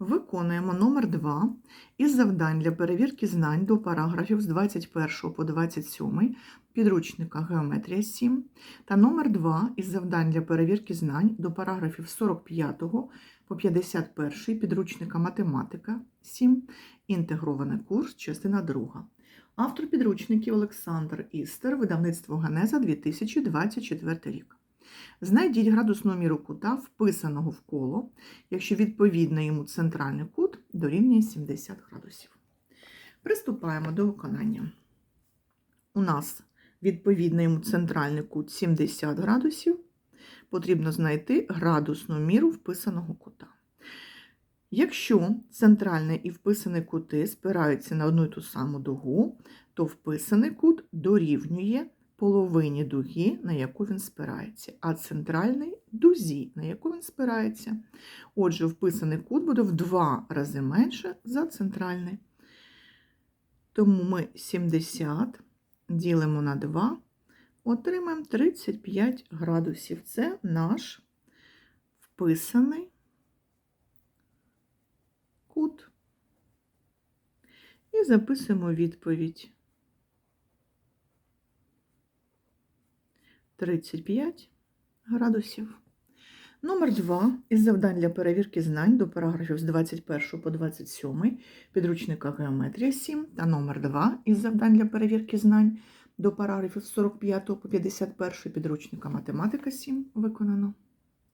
Виконуємо номер 2 із завдань для перевірки знань до параграфів з 21 по 27 підручника Геометрія 7 та номер 2 із завдань для перевірки знань до параграфів 45 по 51 підручника Математика 7, інтегрований курс, частина 2. Автор підручників Олександр Істер, видавництво Генеза 2024 рік. Знайдіть градусну міру кута, вписаного в коло, якщо відповідний йому центральний кут дорівнює 70 градусів. Приступаємо до виконання. У нас відповідний йому центральний кут 70 градусів. Потрібно знайти градусну міру вписаного кута. Якщо центральний і вписаний кути спираються на одну і ту саму дугу, то вписаний кут дорівнює половині дуги, на яку він спирається, а центральний дузі, на яку він спирається. Отже, вписаний кут буде в два рази менше за центральний. Тому ми 70 ділимо на 2, отримаємо 35 градусів. Це наш вписаний кут. І записуємо відповідь. 35 градусів. Номер 2 із завдань для перевірки знань до параграфів з 21 по 27 підручника Геометрія 7 та номер 2 із завдань для перевірки знань до параграфів з 45 по 51 підручника Математика 7 виконано.